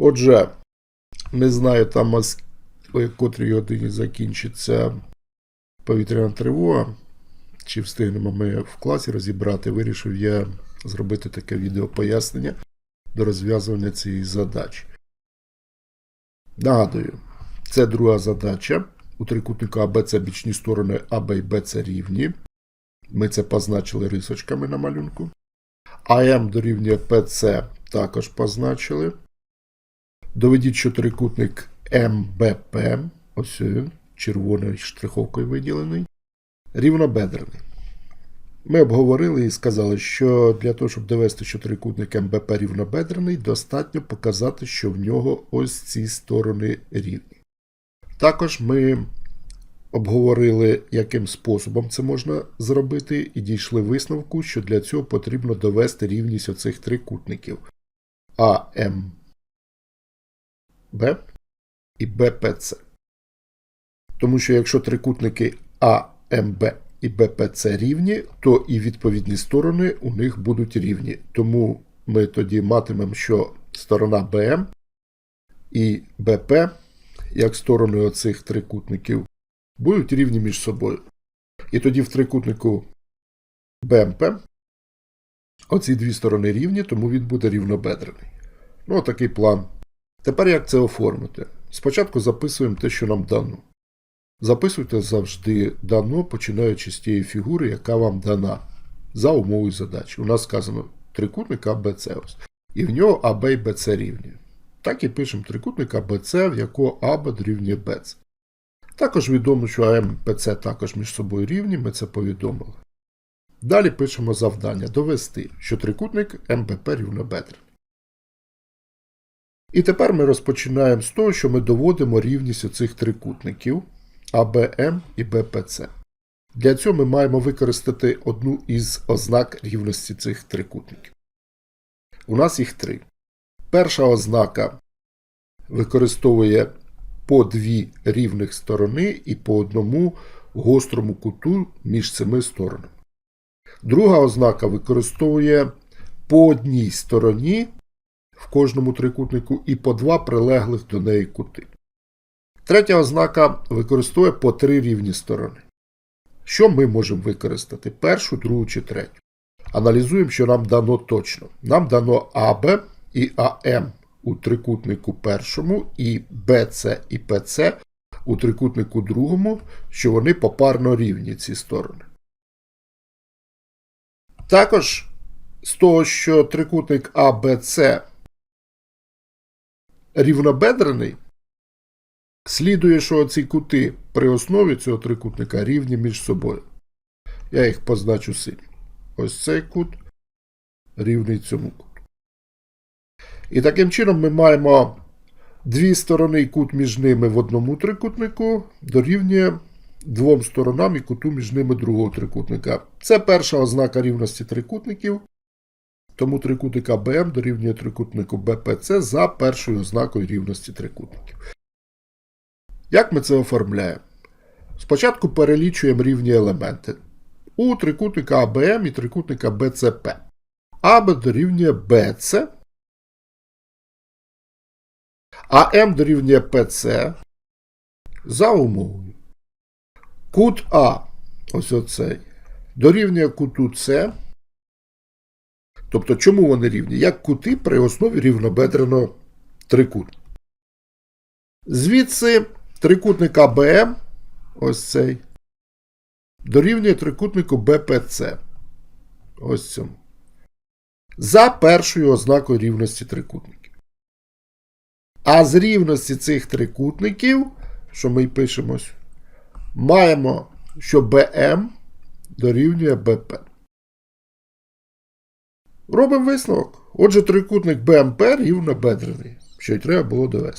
Отже, не знаю там о котрій годині закінчиться повітряна тривога. Чи встигнемо ми в класі розібрати, вирішив я зробити таке відео пояснення до розв'язування цієї задачі. Нагадую, це друга задача. У трикутника АБЦ бічні сторони АБ і БЦ рівні. Ми це позначили рисочками на малюнку. АМ дорівнює ПЦ також позначили. Доведіть, що трикутник МБП, ось він, червоною штриховкою виділений, рівнобедрений. Ми обговорили і сказали, що для того, щоб довести, що трикутник МБП рівнобедрений, достатньо показати, що в нього ось ці сторони рівні. Також ми обговорили, яким способом це можна зробити, і дійшли висновку, що для цього потрібно довести рівність оцих трикутників АМБ і БПЦ. Тому що якщо трикутники АМБ і БПЦ рівні, то і відповідні сторони у них будуть рівні. Тому ми тоді матимемо, що сторона БМ і БП, як сторони оцих трикутників, будуть рівні між собою. І тоді в трикутнику БМП оці дві сторони рівні, тому він буде рівнобедрений. Ну, такий план. Тепер як це оформити? Спочатку записуємо те, що нам дано. Записуйте завжди дано, починаючи з тієї фігури, яка вам дана за умовою задачі. У нас сказано трикутник АБЦ. І в нього АБ і БЦ рівні. Так і пишемо трикутник АБЦ, в якого АБ дорівнює БЦ. Також відомо, що АМ і ПЦ також між собою рівні, ми це повідомили. Далі пишемо завдання довести, що трикутник МБП рівнобедрений. І тепер ми розпочинаємо з того, що ми доводимо рівність оцих трикутників АБМ і БПЦ. Для цього ми маємо використати одну із ознак рівності цих трикутників. У нас їх три. Перша ознака використовує по дві рівних сторони і по одному гострому куту між цими сторонами. Друга ознака використовує по одній стороні в кожному трикутнику і по два прилеглих до неї кути. Третя ознака використовує по три рівні сторони. Що ми можемо використати? Першу, другу чи третю. Аналізуємо, що нам дано точно. Нам дано АБ і АМ у трикутнику першому і БЦ і ПЦ у трикутнику другому, що вони попарно рівні ці сторони. Також з того, що трикутник АБЦ рівнобедрений, слідує, що ці кути при основі цього трикутника рівні між собою. Я їх позначу синім. Ось цей кут рівний цьому куту. І таким чином ми маємо дві сторони кут між ними в одному трикутнику дорівнює двом сторонам і куту між ними другого трикутника. Це перша ознака рівності трикутників. Тому трикутник АБМ дорівнює трикутнику БПЦ за першою ознакою рівності трикутників. Як ми це оформляємо? Спочатку перелічуємо рівні елементи. У трикутника АБМ і трикутника БЦП. АБ дорівнює БЦ, АМ дорівнює ПЦ за умовою. Кут А, ось оцей, дорівнює куту С. Тобто, чому вони рівні? Як кути при основі рівнобедреного трикутника. Звідси трикутник АБМ, ось цей, дорівнює трикутнику БПЦ. Ось цьому. За першою ознакою рівності трикутників. А з рівності цих трикутників, що ми й пишемо, ось, маємо, що БМ дорівнює БП. Робимо висновок. Отже, трикутник БМП рівнобедрений, що й треба було довести.